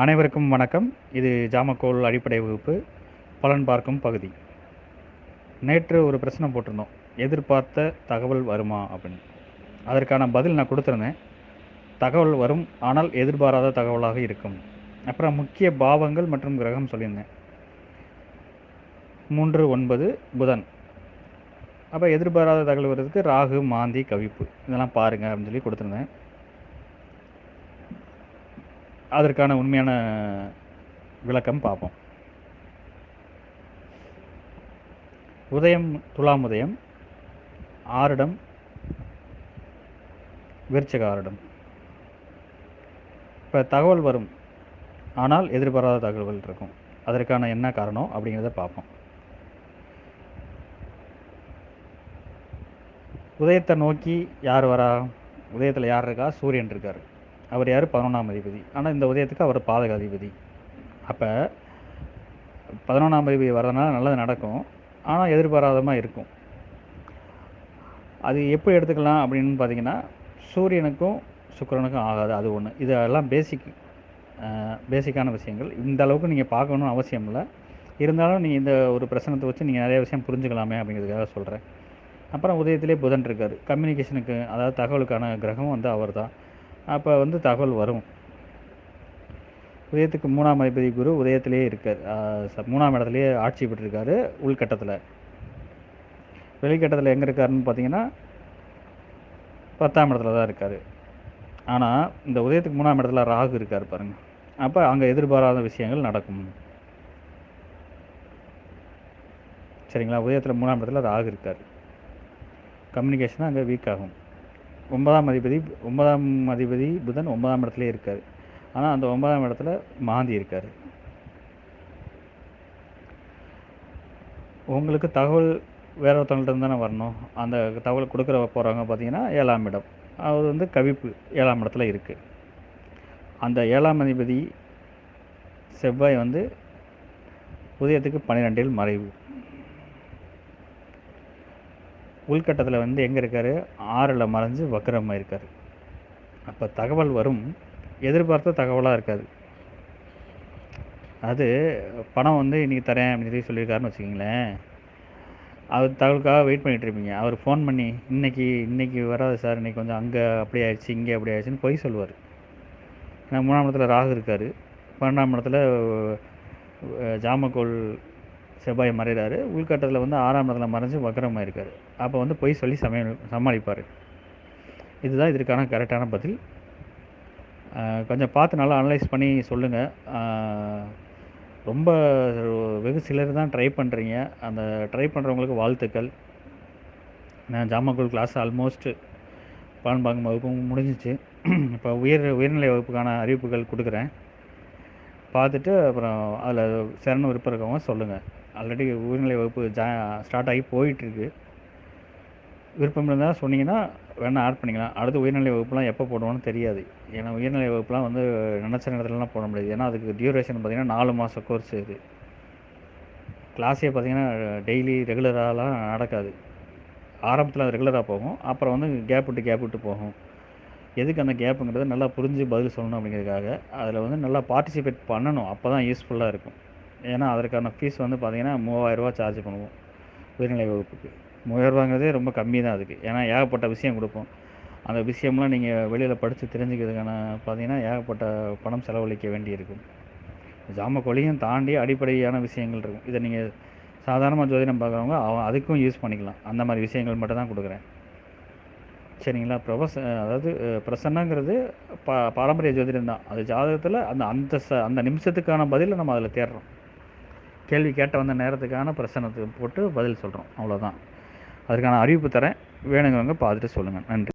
அனைவருக்கும் வணக்கம். இது ஜாமக்கோல் அடிப்படை வகுப்பு பலன் பார்க்கும் பகுதி. நேற்று ஒரு பிரச்சனை போட்டிருந்தோம். எதிர்பார்த்த தகவல் வருமா அப்படின்னு. அதற்கான பதில் நான் கொடுத்துருந்தேன். தகவல் வரும் ஆனால் எதிர்பாராத தகவலாக இருக்கும். அப்புறம் முக்கிய பாவங்கள் மற்றும் கிரகம் சொல்லியிருந்தேன். மூன்று ஒன்பது புதன். அப்போ எதிர்பாராத தகவல் வர்றதுக்கு ராகு மாந்தி கவிப்பு. இதெல்லாம் பாருங்கள் அப்படின்னு சொல்லி கொடுத்துருந்தேன். அதற்கான உண்மையான விளக்கம் பார்ப்போம். உதயம் துலாம் உதயம் ஆரிடம் விருச்சக ஆரிடம் இப்போ தகவல் வரும். ஆனால் எதிர்பாராத தகவல்கள் இருக்கும். அதற்கான என்ன காரணம் அப்படிங்கிறத பார்ப்போம். உதயத்தை நோக்கி யார் வரா? உதயத்தில் யார் இருக்கா? சூரியன் இருக்கார். அவர் யார்? பதினொன்றாம் அதிபதி. ஆனால் இந்த உதயத்துக்கு அவர் பாதக அதிபதி. அப்போ பதினொன்றாம் அதிபதி வர்றதுனால நல்லது நடக்கும். ஆனால் எதிர்பாராதமாக இருக்கும். அது எப்படி எடுத்துக்கலாம் அப்படின்னு பார்த்தீங்கன்னா சூரியனுக்கும் சுக்கிரனுக்கும் ஆகாது. அது ஒன்று இதெல்லாம் பேசிக் பேசிக்கான விஷயங்கள். இந்த அளவுக்கு நீங்கள் பார்க்கணும்னு அவசியம் இல்லை. இருந்தாலும் நீங்கள் இந்த ஒரு பிரசனத்தை வச்சு நீங்கள் நிறைய விஷயம் புரிஞ்சுக்கலாமே அப்படிங்கிறதுக்காக சொல்கிறேன் அப்புறம் உதயத்திலே புதன் இருக்கார். கம்யூனிகேஷனுக்கு அதாவது தகவலுக்கான கிரகம் வந்து அவர் தான் அப்போ வந்து தகவல் வரும். உதயத்துக்கு மூணாம் அதிபதி குரு உதயத்திலேயே இருக்கார். மூணாம் இடத்துலையே ஆட்சி பெற்றிருக்காரு உள்கட்டத்தில். வெளிக்கட்டத்தில் எங்கே இருக்காருன்னு பார்த்தீங்கன்னா பத்தாம் இடத்துல தான் இருக்கார். ஆனால் இந்த உதயத்துக்கு மூணாம் இடத்துல ராகு இருக்கார் பாருங்கள் அப்போ அங்கே எதிர்பாராத விஷயங்கள் நடக்கும். சரிங்களா? உதயத்தில் மூணாம் இடத்துல ராகு இருக்கார். கம்யூனிகேஷன் அங்கே வீக் ஆகும். ஒன்பதாம் அதிபதி ஒன்பதாம் அதிபதி புதன் ஒன்பதாம் இடத்துல இருக்கார். ஆனால் அந்த ஒன்பதாம் இடத்துல மாந்தி இருக்கார். உங்களுக்கு தகவல் வேற ஒருத்தவங்கள்ட்ட தானே வரணும். அந்த தகவல் கொடுக்குற போகிறவங்க பார்த்தீங்கன்னா ஏழாம் இடம். அவர் வந்து கவிப்பு ஏழாம் இடத்துல இருக்குது அந்த ஏழாம் அதிபதி செவ்வாய் வந்து உதயத்துக்கு பன்னிரெண்டில் மறைவு. உள்கட்டத்தில் வந்து எங்கே இருக்கார்? ஆறில் மறைஞ்சு வக்கரமாக இருக்கார். அப்போ தகவல் வரும். எதிர்பார்த்த தகவலாக இருக்காது. அது பணம் வந்து இன்றைக்கி தரேன் அப்படின்னு சொல்லி சொல்லியிருக்காருன்னு வச்சுக்கிங்களேன். அவர் தகவலுக்காக வெயிட் பண்ணிகிட்டு இருப்பீங்க. அவர் ஃபோன் பண்ணி இன்றைக்கி இன்றைக்கி வராது சார். இன்றைக்கி கொஞ்சம் அங்கே அப்படி ஆயிடுச்சு இங்கே அப்படி ஆயிடுச்சுன்னு பொய் சொல்லுவார். ஏன்னா மூணாம் இடத்துல ராகு இருக்கார். பன்னெண்டாம் இடத்துல ஜாமக்கோள் செவ்வாய் மறைகிறாரு உள்கட்டத்தில் வந்து ஆறாம் இடத்துல மறைஞ்சு வக்கரமாக இருக்கார் அப்போ வந்து பொய் சொல்லி சமையல் சமாளிப்பார். இதுதான் இதற்கான கரெக்டான பதில். கொஞ்சம் பார்த்து நல்லா அனலைஸ் பண்ணி சொல்லுங்கள் ரொம்ப வெகு சிலர் தான் ட்ரை பண்ணுறீங்க அந்த ட்ரை பண்ணுறவங்களுக்கு வாழ்த்துக்கள். நான் ஜாமக்குள் கிளாஸ் ஆல்மோஸ்ட் பான்பாங்க வகுப்பும் முடிஞ்சிச்சு. இப்போ உயர் உயர்நிலை வகுப்புக்கான அறிவிப்புகள் கொடுக்குறேன். பார்த்துட்டு அப்புறம் அதில் சிறந்த விருப்பம் இருக்கவங்க சொல்லுங்கள் ஆல்ரெடி உயர்நிலை வகுப்பு ஜா ஸ்டார்ட் ஆகி போயிட்டுருக்கு. விருப்பம் இருந்தால் சொன்னீங்கன்னா வேணால் ஆட் பண்ணிக்கலாம். அடுத்து உயர்நிலை வகுப்புலாம் எப்போ போடுவோன்னு தெரியாது. ஏன்னா உயர்நிலை வகுப்புலாம் வந்து நினச்ச நேரத்துலலாம் போட முடியாது. ஏன்னா அதுக்கு டியூரேஷன் பார்த்திங்கன்னா நாலு மாத கோர்ஸ் இது. கிளாஸே பார்த்திங்கன்னா டெய்லி ரெகுலராகலாம் நடக்காது. ஆரம்பத்தில் அது ரெகுலராக போகும். அப்புறம் வந்து கேப் விட்டு கேப் விட்டு போகும். எதுக்கு அந்த கேப்புங்கிறத நல்லா புரிஞ்சு பதில் சொல்லணும் அப்படிங்கிறதுக்காக அதில் வந்து நல்லா பார்ட்டிசிபேட் பண்ணணும். அப்போ தான் யூஸ்ஃபுல்லாக இருக்கும். ஏன்னா அதற்கான ஃபீஸ் வந்து பார்த்திங்கன்னா மூவாயிரரூவா சார்ஜ் பண்ணுவோம். உயர்நிலை வகுப்புக்கு. மூவாயிரரூவாங்கிறதே ரொம்ப கம்மி தான் அதுக்கு. ஏன்னா ஏகப்பட்ட விஷயம் கொடுப்போம். அந்த விஷயம்லாம் நீங்கள் வெளியில் படித்து தெரிஞ்சுக்கிறதுக்கான பார்த்தீங்கன்னா ஏகப்பட்ட பணம் செலவழிக்க வேண்டியிருக்கும். கொலியும் தாண்டி அடிப்படையான விஷயங்கள் இருக்கும். இதை நீங்கள் சாதாரணமாக ஜோதிடம் பார்க்குறவங்க அவன் அதுக்கும் யூஸ் பண்ணிக்கலாம். அந்த மாதிரி விஷயங்கள் மட்டும் தான் கொடுக்குறேன். சரிங்களா? ப்ரொஃபஸ் அதாவது பிரசன்னங்கிறது பா பாரம்பரிய ஜோதிடம் தான். அது ஜாதகத்தில் அந்த அந்த ச அந்த நிமிஷத்துக்கான பதிலை நம்ம அதில் தேடுறோம். கேள்வி கேட்ட வந்த நேரத்துக்கான பிரச்சனத்துக்கு போட்டு பதில் சொல்கிறோம் அவ்வளோதான் அதுக்கான அறிவிப்பு தரேன். வேணுங்கிறவங்க பார்த்துட்டு சொல்லுங்கள் நன்றி.